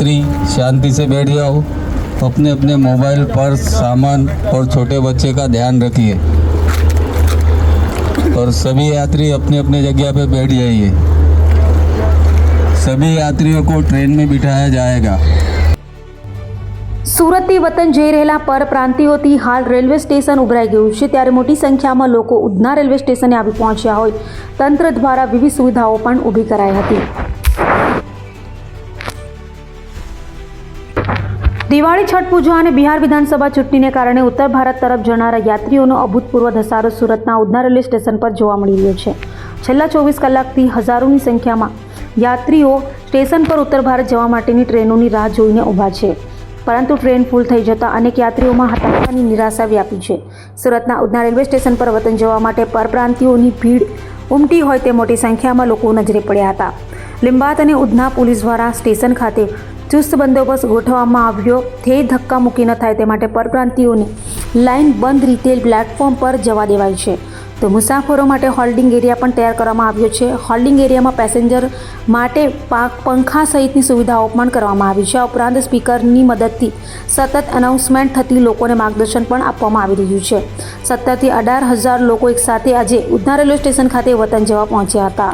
यात्री शांति से बैठ जाओ अपने अपने मोबाइल पर्स सामान और छोटे बच्चे का ध्यान रखिए और सभी यात्री अपने अपने जगह पे बैठ जाइए सभी यात्रियों को ट्रेन में बिठाया जाएगा સુરતથી વતન જઈ રહેલા પરપ્રાંતિયોથી હાલ રેલવે સ્ટેશન ઉભરાઈ ગયું છે ત્યારે મોટી સંખ્યામાં લોકો ઉધના રેલવે સ્ટેશને આવી પહોંચ્યા હોય તંત્ર દ્વારા વિવિધ સુવિધાઓ પણ ઊભી કરાઈ હતી દિવાળી, છઠ પૂજા અને બિહાર વિધાનસભા ચૂંટણીને કારણે ઉત્તર ભારત તરફ જનારા યાત્રીઓનો અભૂતપૂર્વ ધસારો સુરતના ઉધના રેલવે સ્ટેશન પર જોવા મળી રહ્યો છે. છેલ્લા ચોવીસ કલાકથી હજારોની સંખ્યામાં યાત્રીઓ સ્ટેશન પર ઉત્તર ભારત જવા માટેની ટ્રેનોની રાહ જોઈને ઊભા છે. પરંતુ ટ્રેન ફૂલ થઈ જતાં અનેક યાત્રીઓમાં હતાશાની નિરાશા વ્યાપી છે. સુરતના ઉધના રેલવે સ્ટેશન પર વતન જવા માટે પરપ્રાંતિઓની ભીડ ઉમટી હોય તે મોટી સંખ્યામાં લોકો નજરે પડ્યા હતા. લિંબાત અને ઉધના પોલીસ દ્વારા સ્ટેશન ખાતે ચુસ્ત બંદોબસ્ત ગોઠવવામાં આવ્યો. તે ધક્કા મૂકી ન થાય તે માટે પરપ્રાંતિઓની લાઇન બંધ રીતે પ્લેટફોર્મ પર જવા દેવાય છે. તો મુસાફરો માટે હોલ્ડિંગ એરિયા પણ તૈયાર કરવામાં આવ્યો છે. હોલ્ડિંગ એરિયામાં પેસેન્જર માટે પાક પંખા સહિતની સુવિધાઓ પણ કરવામાં આવી છે. ઉપરાંત સ્પીકરની મદદથી સતત અનાઉન્સમેન્ટ થતી લોકોને માર્ગદર્શન પણ આપવામાં આવી રહ્યું છે. સત્તરથી અઢાર હજાર લોકો એકસાથે આજે ઉધના રેલવે સ્ટેશન ખાતે વતન જવા પહોંચ્યા હતા.